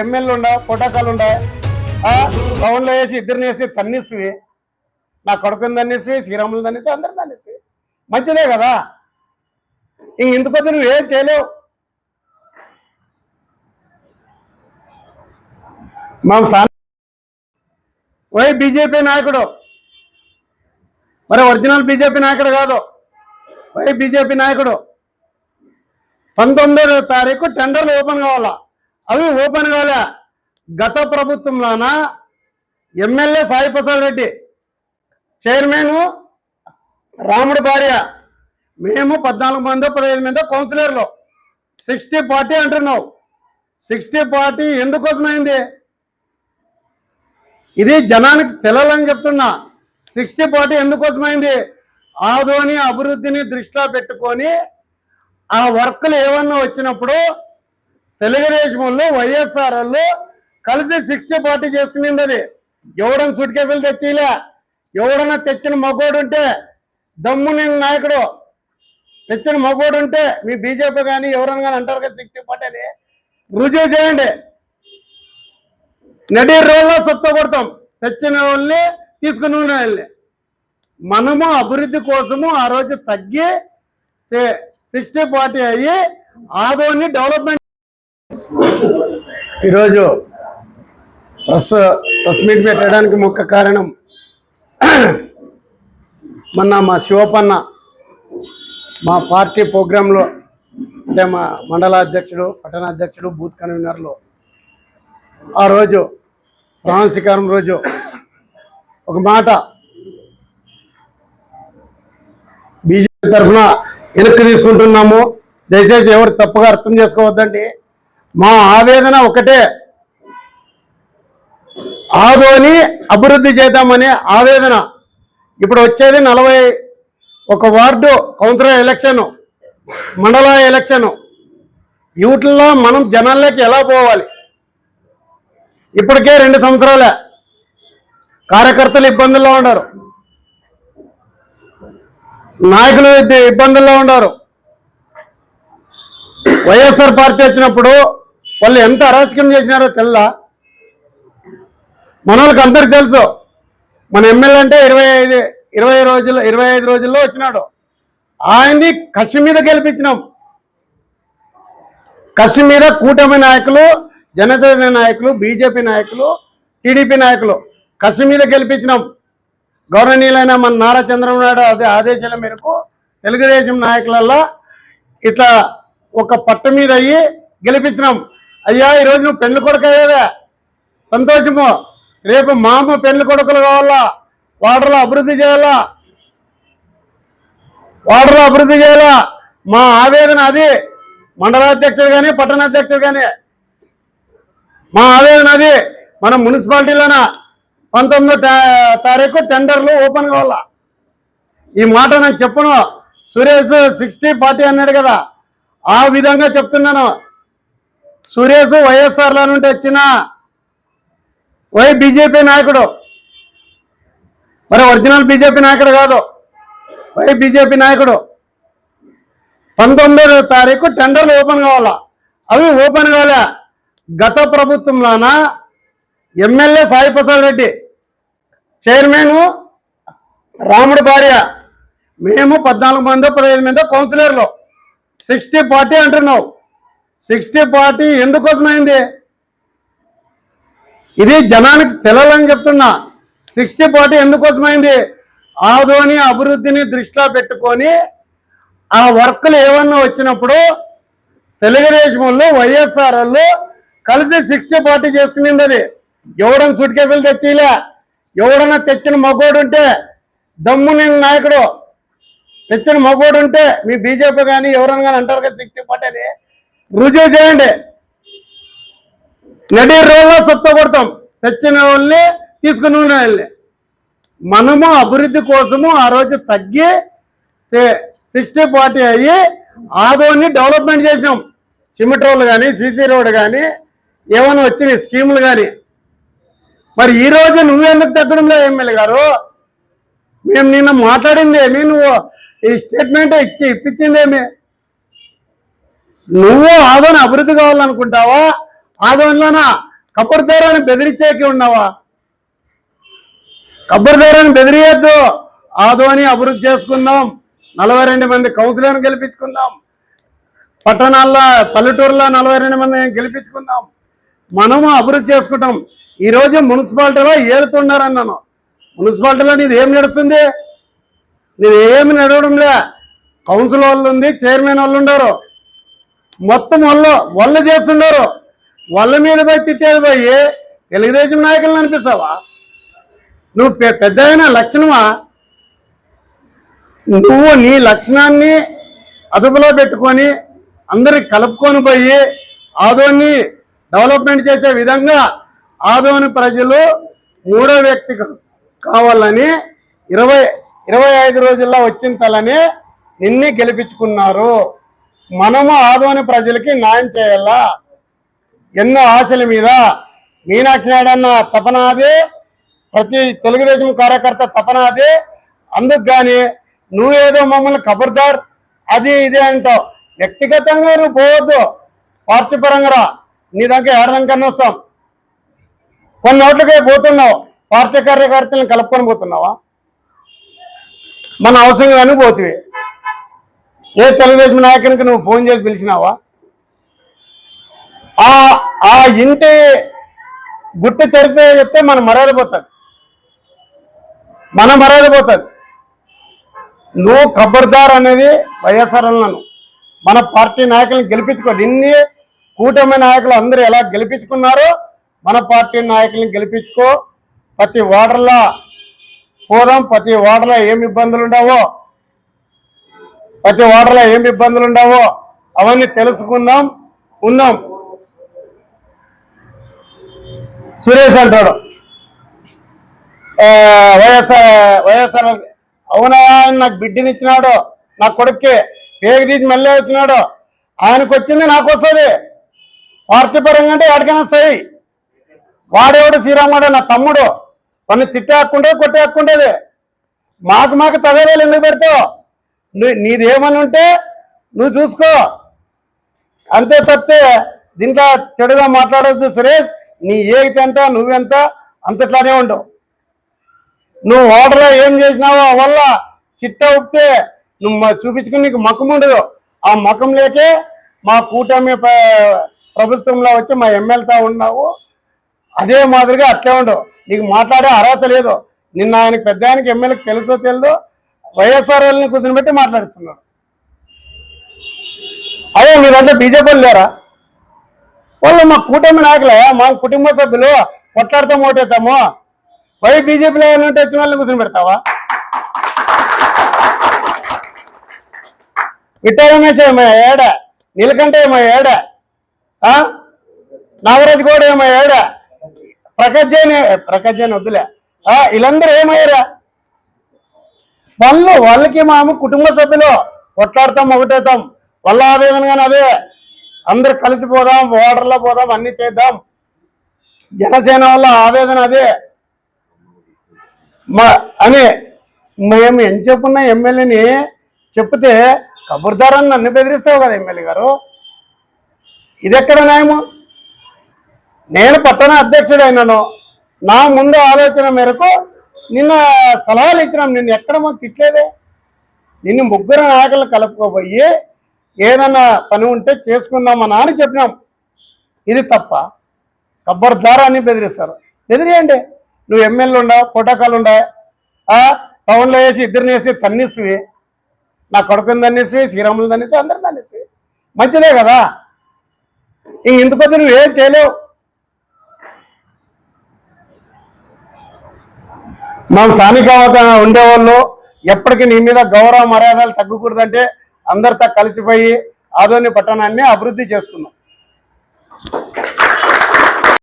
ఎమ్మెల్యేలు ఉండ పొటాకాలు ఉండ గ్రౌండ్లో వేసి ఇద్దరిని వేసి తన్నిస్వి. నా కొడుకుని తన్నిస్వి శ్రీరాములు తన్నిస్వి అందరు తన్నిస్వి. మంచిదే కదా. ఇంక ఇందుకొద్ది నువ్వు ఏం చేయలేవు. మా సా వై బీజేపీ నాయకుడు. మరి ఒరిజినల్ బీజేపీ నాయకుడు కాదు. వై బీజేపీ నాయకుడు. పంతొమ్మిదో తారీఖు టెండర్లు ఓపెన్ కావాలా? అవి ఓపెన్ కాలే. గత ప్రభుత్వంలోన ఎమ్మెల్యే సాయి ప్రసాద్ రెడ్డి చైర్మన్ రాముడి భార్య మేము పద్నాలుగు మంది పదిహేను మందో కౌన్సిలర్లు. సిక్స్టీ పార్టీ అంటున్నావు. సిక్స్టీ పార్టీ ఎందుకోసమైంది ఇది జనానికి తెలాలని చెప్తున్నా. సిక్స్టీ పార్టీ ఎందుకోసమైంది ఆదోని అభివృద్ధిని దృష్టిలో పెట్టుకొని ఆ వర్క్లు ఏమన్నా వచ్చినప్పుడు తెలుగుదేశంలో వైఎస్ఆర్ వాళ్ళు కలిసి సిక్స్టీ పార్టీ చేసుకునింది అది ఎవడన్నా సుట్కేసులు తెచ్చిలే? ఎవడన్నా తెచ్చిన మగోడు ఉంటే దమ్ము నేను నాయకుడు. తెచ్చిన మగోడు ఉంటే మీ బీజేపీ కానీ ఎవరన్నా కానీ అంటారు కదా సిక్స్టీ పార్టీ అని. రుజువు చేయండి. నడి రోజుల్లో సొత్త కొడతాం. తెచ్చిన వాళ్ళని తీసుకుని ఉన్న వాళ్ళని. మనము అభివృద్ధి కోసము ఆ రోజు తగ్గి సిక్స్టీ పార్టీ అయ్యి ఆదోని డెవలప్మెంట్ ఈరోజు ప్రెస్ ప్రెస్ మీట్ పెట్టడానికి ముఖ్య కారణం మొన్న మా శివపన్న మా పార్టీ ప్రోగ్రాంలో అంటే మా మండల అధ్యక్షుడు పట్టణ అధ్యక్షుడు బూత్ కన్వీనర్లు ఆ రోజు ప్రాణశీకారం రోజు ఒక మాట బీజేపీ తరఫున వెనక్కి తీసుకుంటున్నాము. దయచేసి ఎవరు తప్పుగా అర్థం చేసుకోవద్దండి. మా ఆవేదన ఒకటే. ఆదోని అభివృద్ధి చేద్దామనే ఆవేదన. ఇప్పుడు వచ్చేది నలభై ఒక వార్డు కౌన్సిలర్ ఎలక్షన్ మండల ఎలక్షన్. వీటిల్లో మనం జనాల్లోకి ఎలా పోవాలి? ఇప్పటికే రెండు సంవత్సరాలే. కార్యకర్తలు ఇబ్బందుల్లో ఉన్నారు. నాయకులు ఇబ్బందుల్లో ఉన్నారు. వైఎస్ఆర్ పార్టీ వచ్చినప్పుడు వాళ్ళు ఎంత అరాచకం చేసినారో తెల్లా? మన వాళ్ళకి అందరికి తెలుసు. మన ఎమ్మెల్యే అంటే ఇరవై ఐదు ఇరవై రోజుల్లో ఇరవై ఐదు రోజుల్లో వచ్చినాడు. ఆయన్ని కసి మీద గెలిపించినాం. కసి మీద కూటమి నాయకులు జనసేన నాయకులు బీజేపీ నాయకులు టీడీపీ నాయకులు కసి మీద గెలిపించినాం. గౌరవనీయులైన మన నారా చంద్రబాబు నాయుడు అదే ఆదేశాల మేరకు తెలుగుదేశం నాయకులల్లో ఇట్లా ఒక పట్టు మీద అయ్యి గెలిపించినాం. అయ్యా ఈరోజు నువ్వు పెళ్ళి కొడుకు అయ్యేదే సంతోషము. రేపు మామ పెళ్ళి కొడుకులు కావాలా? వాటర్లో అభివృద్ధి చేయాలా? వాటర్లో అభివృద్ధి చేయాలా? మా ఆవేదన అది. మండలాధ్యక్షుడు కానీ పట్టణాధ్యక్షుడు కానీ మా ఆవేదన అది. మన మున్సిపాలిటీలోన పంతొమ్మిదో తారీఖు టెండర్లు ఓపెన్ కావాలా? ఈ మాట నేను చెప్పను. సురేష్ సిక్స్టీ ఫార్టీ అన్నాడు కదా. ఆ విధంగా చెప్తున్నాను. సురేష్ వైఎస్ఆర్లో నుండి వచ్చిన వై బీజేపీ నాయకుడు. మరి ఒరిజినల్ బీజేపీ నాయకుడు కాదు. వై బీజేపీ నాయకుడు. పంతొమ్మిదో తారీఖు టెండర్లు ఓపెన్ కావాలా? అవి ఓపెన్ కావాలా గత ప్రభుత్వంలోన? ఎమ్మెల్యే సాయిప్రసాద్ రెడ్డి. చైర్మన్ రాముడి భార్య. మేము పద్నాలుగు మంది పదిహేను మంది కౌన్సిలర్లు. సిక్స్టీ ఫార్టీ అంటున్నావు. సిక్స్టీ పార్టీ ఎందుకోసమైంది ఇది జనానికి తెలాలని చెప్తున్నా. సిక్స్టీ పార్టీ ఎందుకోసమైంది ఆదోని అభివృద్ధిని దృష్టిలో పెట్టుకొని ఆ వర్క్లు ఏమన్నా వచ్చినప్పుడు తెలుగుదేశంలో వైఎస్ఆర్ వాళ్ళు కలిసి సిక్స్టీ పార్టీ చేసుకునింది అది. ఎవడన్నా సుట్కేసులు తెచ్చిలే? ఎవడన్నా తెచ్చిన మగోడు ఉంటే దమ్ము నేను నాయకుడు. తెచ్చిన మగోడు ఉంటే మీ బీజేపీ కానీ ఎవరన్నా కానీ అంటారు కదా సిక్స్టీ పార్టీ అని రుజువు చేయండి. నడి రోడ్లో సొత్త కొడతాం. తెచ్చిన వాళ్ళని తీసుకుని ఉన్న వాళ్ళని. మనము అభివృద్ధి కోసము ఆ రోజు తగ్గి సిక్స్టీ ఫార్టీ అయ్యి ఆదోని డెవలప్మెంట్ చేసినాం. సిమెంట్ రోడ్లు కానీ సీసీ రోడ్ కానీ ఏమైనా వచ్చినాయి స్కీములు కానీ మరి ఈ రోజు నువ్వెందుకు తగ్గడం లేదు ఎమ్మెల్యే గారు? మేము నిన్న మాట్లాడింది ఏమి? నువ్వు ఈ స్టేట్మెంట్ ఇచ్చి ఇప్పించింది ఏమి? నువ్వు ఆదోని అభివృద్ధి కావాలనుకుంటావా? ఆదోనిలోన కబ్బురుదారాన్ని బెదిరించేకి ఉన్నావా? కబ్బురుదారాన్ని బెదిరియద్దు. ఆదోని అభివృద్ధి చేసుకుందాం. నలభై రెండు మంది కౌన్సిలర్ని గెలిపించుకుందాం. పట్టణాల్లో పల్లెటూరులో నలభై రెండు మంది గెలిపించుకుందాం. మనము అభివృద్ధి చేసుకుంటాం. ఈరోజు మున్సిపాలిటీలో ఏడుతున్నారన్నాను మున్సిపాలిటీలో నీది ఏం నడుస్తుంది? నీది ఏమి నడవడంలే. కౌన్సిల్ వాళ్ళు ఉంది చైర్మన్ వాళ్ళు ఉండరు. మొత్తం వల్ల వల్ల చేస్తున్నారు వల్ల మీద పోయి తిట్టేది పోయి తెలుగుదేశం నాయకులను అనిపిస్తావా? నువ్వు పె- పెద్ద అయిన లక్షణమా? నువ్వు నీ లక్షణాన్ని అదుపులో పెట్టుకొని అందరికి కలుపుకొని పోయి ఆదోని డెవలప్మెంట్ చేసే విధంగా ఆదోని ప్రజలు మూడో వ్యక్తి కావాలని ఇరవై ఇరవై ఐదు రోజుల్లో వచ్చిన తలని నిన్నే గెలిపించుకున్నారు. మనము ఆదోని ప్రజలకి న్యాయం చేయాలా? ఎన్నో ఆశల మీద. మీనాక్షి నాయుడు అన్న తపనాదే ప్రతి తెలుగుదేశం కార్యకర్త తపన అందుకు కానీ నువ్వేదో మమ్మల్ని ఖబర్దార్ అది ఇది అంటావు. వ్యక్తిగతంగా నువ్వు పోవద్దు. పార్టీ పరంగా నీ దగ్గర ఏడదంకన్నా వస్తాం. కొన్ని ఓట్లకే పోతున్నావు. పార్టీ కార్యకర్తలను కలుపుకొని పోతున్నావా? మన అవసరం కానీ పోతివి. ఏ తెలుగుదేశం నాయకునికి నువ్వు ఫోన్ చేసి పిలిచినావా? ఆ ఆ ఇంటి గుట్టు తెరితే చెప్తే మనం మర్యాద పోతుంది మనం మర్యాద పోతుంది నువ్వు ఖబర్దార్ అనేది వైఎస్ఆర్ అన్నాను. మన పార్టీ నాయకులను గెలిపించుకో. ఇన్ని కూటమి నాయకులు అందరూ ఎలా గెలిపించుకున్నారో మన పార్టీ నాయకులను గెలిపించుకో. ప్రతి ఓటర్లా పోదాం ప్రతి ఓటర్లో ఏమి ఇబ్బందులు ఉండవో ప్రతి ఓటర్లో ఏం ఇబ్బందులు ఉండవో అవన్నీ తెలుసుకుందాం ఉన్నాం. సురేష్ అంటాడు. వైఎస్ఆర్ వైఎస్ఆర్ అవునా? ఆయన నాకు బిడ్డనిచ్చినాడు నా కొడుక్కి పేగ తీసి మళ్ళీ వచ్చినాడు. ఆయనకు వచ్చింది నాకు వస్తుంది. పార్టీ పరంగా అంటే ఎక్కడికైనా సై వాడేవాడు శ్రీరామాడు? నా తమ్ముడు. తను తిట్టేక్కుంటే కొట్టేక్కుంటేది మాకు మాకు తగవేలు ఎందుకు పెడతావు? నీదేమని ఉంటే నువ్వు చూసుకో. అంతే తప్పితే దీంట్లో చెడుగా మాట్లాడొద్దు సురేష్. నీ ఏగితే ఎంత నువ్వెంత అంతట్లానే ఉండవు నువ్వు ఓటర్లో ఏం చేసినావో వల్ల చిట్ట ఉప్తే నువ్వు చూపించుకుని నీకు మకం ఉండదు. ఆ మకం లేకే మా కూటమి ప్రభుత్వంలో వచ్చి మా ఎమ్మెల్యేతో ఉన్నావు. అదే మాదిరిగా అట్లే ఉండవు నీకు మాట్లాడే అర్హత లేదు. నిన్న ఆయనకి పెద్ద ఆయనకి ఎమ్మెల్యేకి తెలుసో తెలియదు వైఎస్ఆర్ వాళ్ళని కూర్చొని మాట్లాడుతున్నారు. అదే మీరంతా బీజేపీ లేరా? వాళ్ళు మా కూటమి నాయకులే? మా కుటుంబ సభ్యులు కొట్లాడతాం ఓటేస్తాము వై బీజేపీలో ఏమైనా ఉంటే వచ్చిన వాళ్ళని కూర్చొని పెడతావా విఠలమేశ ఏమో ఏడ? నీలకంఠ ఏమో ఏడ? ఆ? నాగరాజు ఏమో ఏడ? ప్రకాష్ జైన్ ప్రకాష్ జైన్ వద్దులే. ఆ, వీళ్ళందరూ ఏమయ్యారా? వాళ్ళు వాళ్ళకి మాము కుటుంబ సభ్యులు కొట్లాడతాం ఒకటేతాం వాళ్ళ ఆవేదన కానీ అదే అందరు కలిసిపోదాం ఓటర్లో పోదాం అన్ని చేద్దాం. జనసేన వల్ల ఆవేదన అదే. మా అని మేము ఏం చెప్పున్న ఎమ్మెల్యేని చెప్తే కబుర్దారని నన్ను బెదిరిస్తావు కదా ఎమ్మెల్యే గారు. ఇది ఎక్కడ న్యాయము? నేను పట్టణ అధ్యక్షుడు అయినాను నా ముందు ఆలోచన మేరకు నిన్న సలహాలు ఇచ్చినాం. నిన్ను ఎక్కడ మాకు తిట్లేదే నిన్ను ముగ్గురు నాయకులు కలుపుకోబోయి ఏదన్నా పని ఉంటే చేసుకుందామని అని చెప్పినాం. ఇది తప్ప. కబ్బర్దారా అని బెదిరిస్తారు. బెదిరేయండి. నువ్వు ఎమ్మెల్యే ఉండవు ప్రోటోకాల్ ఉండవు టౌన్లో వేసి ఇద్దరిని వేసి తన్నిస్వి నా కొడుకుని తన్నిస్వి శ్రీరాములు తన్నిస్వి అందరు తన్నిస్వి మంచిదే కదా. ఇంక ఇంత కొద్ది నువ్వు ఏం చేయలేవు. మనం స్థానిక ఉండేవాళ్ళు ఎప్పటికీ నీ మీద గౌరవ మర్యాదలు తగ్గకూడదంటే అందరితో కలిసిపోయి ఆదోని పట్టణాన్ని అభివృద్ధి చేసుకున్నాం.